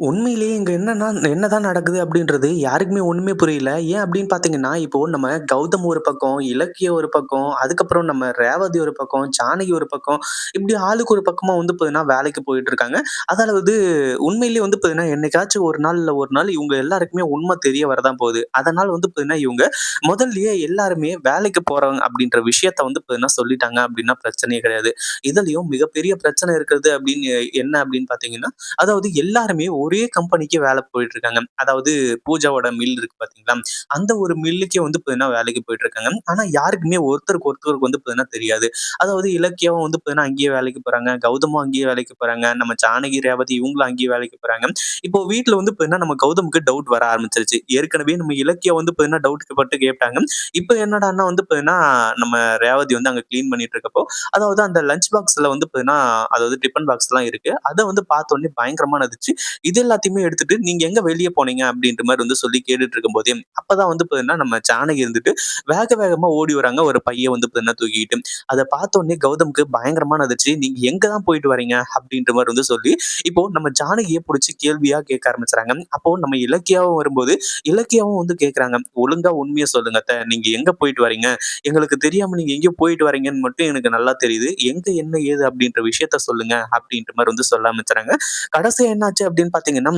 உண்மையிலேயே இங்க என்னன்னா, என்னதான் நடக்குது அப்படின்றது யாருக்குமே ஒண்ணுமே புரியல. ஏன் அப்படின்னு பார்த்தீங்கன்னா, இப்போ நம்ம கௌதம் ஒரு பக்கம், இலக்கிய ஒரு பக்கம், அதுக்கப்புறம் நம்ம ரேவதி ஒரு பக்கம், ஜானகி ஒரு பக்கம், இப்படி ஆளுக்கு ஒரு பக்கமா வந்து பார்த்தீங்கன்னா வேலைக்கு போயிட்டு இருக்காங்க. அதாவது உண்மையிலேயே வந்து பார்த்தீங்கன்னா, என்னைக்காச்சும் ஒரு நாள் இல்ல ஒரு நாள் இவங்க எல்லாருக்குமே உண்மை தெரிய வரதான் போகுது. அதனால வந்து பார்த்தீங்கன்னா, இவங்க முதல்லயே எல்லாருமே வேலைக்கு போறவங்க அப்படின்ற விஷயத்த வந்து பார்த்தீங்கன்னா சொல்லிட்டாங்க அப்படின்னா பிரச்சனையே கிடையாது. இதுலயும் மிகப்பெரிய பிரச்சனை இருக்கிறது அப்படின்னு என்ன அப்படின்னு பார்த்தீங்கன்னா, அதாவது எல்லாருமே ஒரே கம்பெனிக்கு வேலை போயிட்டு இருக்காங்க. அதாவது பூஜாவோட மில் இருக்கு பாத்தீங்களா அந்த ஒரு மில்லுக்கே வந்து பார்த்தீங்கன்னா வேலைக்கு போயிட்டு இருக்காங்க. ஆனா யாருக்குமே ஒருத்தருக்கு ஒருத்தருக்கு வந்து பார்த்தீங்கன்னா தெரியாது. அதாவது இலக்கியாவும் வந்து பார்த்தீங்கன்னா அங்கேயே வேலைக்கு போறாங்க. கௌதமும் அங்கேயே வேலைக்கு போறாங்க. நம்ம ஜானகி, ரேவதி இவங்களும் அங்கேயே வேலைக்கு போறாங்க. இப்போ வீட்ல வந்து பார்த்தீங்கன்னா நம்ம கௌதமுக்கு டவுட் வர ஆரம்பிச்சிருச்சு ஏற்கனவே நம்ம இலக்கியா வந்து பார்த்தீங்கன்னா டவுட் பட்டு கேட்டாங்க. இப்போ என்னடான்னா வந்து பார்த்தீங்கன்னா நம்ம ரேவதி வந்து அங்க கிளீன் பண்ணிட்டு இருக்கப்போ, அதாவது அந்த லஞ்ச் பாக்ஸ்ல வந்து பார்த்தீங்கன்னா அதாவது டிஃபன் எல்லாம் இருக்கு. அதை வந்து பார்த்த உடனே பயங்கரமா நதிச்சு, இது எல்லாத்தையுமே எடுத்துட்டு நீங்க எங்க வெளிய போனீங்க? அப்படின்ற மாதிரி வந்து சொல்லி கேட்டுட்டு இருக்கும்போதே, அப்பதான் வந்து பாத்தீங்கன்னா நம்ம ஜானகி இருந்துட்டு வேக வேகமா ஓடி வராங்க ஒரு பைய வந்து பாத்தீங்கன்னா தூக்கிட்டு அதை பார்த்த உடனே கௌதம்க்கு பயங்கரமான அதிர்ச்சி. "நீங்க எங்க தான் போயிட்டு வரீங்க?" அப்படின்ற மாதிரி வந்து சொல்லி, இப்போ நம்ம ஜானகியை புடிச்சு கேள்வியா கேட்க ஆரம்பிச்சாங்க அப்போ நம்ம இலக்கியாவும் வரும்போது, இலக்கியாவும் வந்து கேட்கறாங்க. "ஒழுங்கா உண்மையை சொல்லுங்க நீங்க எங்க போயிட்டு வரீங்க? எங்களுக்கு தெரியாம நீங்க எங்க போயிட்டு வரீங்கன்னு மட்டும் எனக்கு நல்லா தெரியுது. எங்க, என்ன, ஏது அப்படின்ற விஷயத்த சொல்லுங்க." அப்படின்ற மாதிரி வந்து சொல்ல ஆரம்பிச்சாங்க கடைசியா என்னாச்சு அப்படின்னு பார்த்தீங்கன்னா,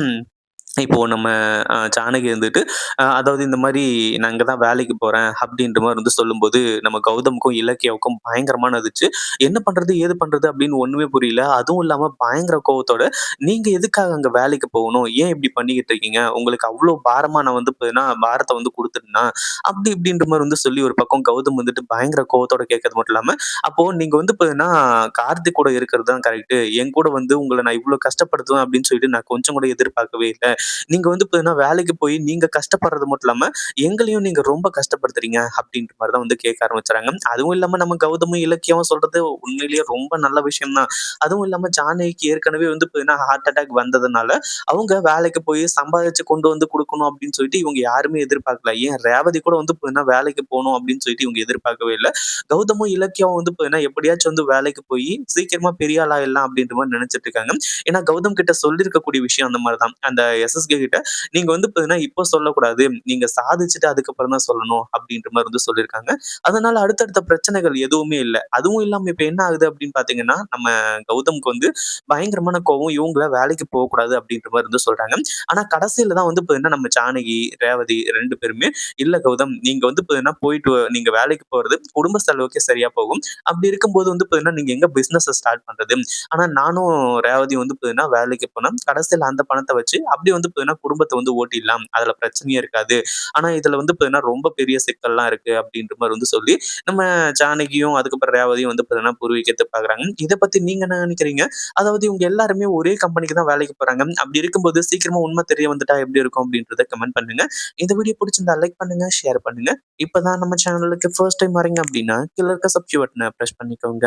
இப்போ நம்ம அ ஜானகி வந்துட்டு, அ அதாவது இந்த மாரி நான் இங்க தான் வேலைக்கு போறேன் அப்படின்ற மாரி வந்து சொல்லும்போது, நம்ம கௌதமுக்கும், இலக்கியாவுக்கும் பயங்கரமான அதிர்ச்சி. என்ன பண்றது? ஏது பண்றது? அப்படின்னு ஒண்ணுமே புரியல. அதுவும் இல்லாம பயங்கர கோவத்தோட, "நீங்க எதுக்காக அங்க வேலைக்கு போகணும்? ஏன் இப்படி பண்ணிக்கிட்டு இருக்கீங்க? உங்களுக்கு அவ்ளோ பாரமா நான் வந்து நான் பாரத்த வந்து குடுத்துட்டேனா?" அப்படி இப்படின்ற மாரி வந்து சொல்லி ஒரு பக்கம் கௌதம் வந்துட்டு பயங்கர கோவத்தோட கேட்கறது மட்டும் இல்லாம, "அப்போ நீங்க வந்து பார்த்தீங்கன்னா, கார்த்திக் கூட இருக்கிறது தான் கரெக்ட்டு. என் கூட வந்து உங்கள நான் இவ்ளோ கஷ்டப்படுத்துவேன் அப்படின்னு சொல்லிட்டு நான் கொஞ்சம் கூட எதிர்பார்க்கவே இல்ல. நீங்க வந்து பார்த்தீங்கன்னா, வேலைக்கு போய் நீங்க கஷ்டப்படுறது மட்டும் இல்லாம, எங்களையும் நீங்க ரொம்ப கஷ்டப்படுத்துறீங்க." அப்படின்ற மாதிரி தான் வந்து கேட்க ஆரம்பிச்சாங்க அதுவும் இல்லாம நம்ம கௌதமும், இலக்கியம் சொல்றது உண்மையிலேயே ரொம்ப நல்ல விஷயம் தான். அதுவும் இல்லாம ஜானகிக்கு ஏற்கனவே வந்து பார்த்தீங்கன்னா, ஹார்ட் அட்டாக் வந்ததுனால, அவங்க வேலைக்கு போய் சம்பாதிச்சு கொண்டு வந்து குடுக்கணும் அப்படின்னு சொல்லிட்டு இவங்க யாருமே எதிர்பார்க்கல. ஏன் ரேவதி கூட வந்து பார்த்தீங்கன்னா, வேலைக்கு போகணும் அப்படின்னு சொல்லிட்டு இவங்க எதிர்பார்க்கவே இல்ல. கௌதமும், இலக்கியம் வந்து பார்த்தீங்கன்னா, எப்படியாச்சும் வந்து வேலைக்கு போய் சீக்கிரமா பெரிய ஆளாயிடலாம் அப்படின்ற மாதிரி நினைச்சிட்டு இருக்காங்க. ஏன்னா கௌதம் கிட்ட சொல்லியிருக்கக்கூடிய விஷயம் அந்த மாதிரிதான் தான். அந்த எஸ்.எஸ்.கே கிட்ட நீங்க வந்து பார்த்தீங்கன்னா, இப்போ சொல்லக்கூடாது. நீங்க சாதிச்சுட்டு அதுக்கப்புறம் தான் சொல்லணும் அப்படின்ற மாதிரி வந்து சொல்லியிருக்காங்க. அதனால அடுத்தடுத்த பிரச்சனைகள் எதுவுமே இல்லை அதுவும் இல்லாம இப்ப என்ன ஆகுது அப்படின்னு பார்த்தீங்கன்னா, நம்ம கௌதம்க்கு வந்து பயங்கரமான கோவம். இவங்கள வேலைக்கு போகக்கூடாது அப்படின்ற மாதிரி வந்து சொல்றாங்க. ஆனா கடைசியில தான் வந்து பார்த்தீங்கன்னா, நம்ம ஜானகி, ரேவதி ரெண்டு பேருமே, "இல்ல கௌதம் நீங்க வந்து பார்த்தீங்கன்னா போயிட்டு நீங்க வேலைக்கு போறது குடும்ப செலவுக்கே சரியா போகும். அப்படி இருக்கும்போது வந்து பார்த்தீங்கன்னா, நீங்க எங்க பிசினஸ் ஸ்டார்ட் பண்றது? ஆனா நானும் ரேவதி வந்து பார்த்தீங்கன்னா வேலைக்கு போனா, கடைசியில அந்த பணத்தை வச்சு அப்படி வந்து பார்த்தீங்கன்னா, குடும்பத்தை வந்து ஓட்டிடலாம். அதுல பிரச்சனையே இருக்காது. ஆனா இதுல வந்து பார்த்தீங்கன்னா, ரொம்ப பெரிய சிக்கல்லாம் இருக்கு." அப்படின்ற மாதிரி வந்து சொல்லி, நம்ம ஜானகியும், அதுக்கப்புறம் ரேவதியும் வந்து பார்த்தீங்கன்னா, பூர்வீகத்தை வைக்கிறதுக்கு பார்க்குறாங்க. பத்தி நீங்க என்ன நினைக்கிறீங்க அதாவது இவங்க எல்லாருமே ஒரே கம்பெனிக்கு தான் வேலைக்கு போறாங்க. அப்படி இருக்கும்போது சீக்கிரமா உண்மை தெரிய வந்துட்டா எப்படி இருக்கும்? அப்படின்றத கமெண்ட் பண்ணுங்க. இந்த வீடியோ பிடிச்சிருந்தா லைக் பண்ணுங்க, ஷேர் பண்ணுங்க. இப்பதான் நம்ம சேனலுக்கு ஃபர்ஸ்ட் டைம் வரீங்க அப்படின்னா, கீழே இருக்க சப்ஸ்கிரைப் பட்டன பண்ணிக்கோங்க.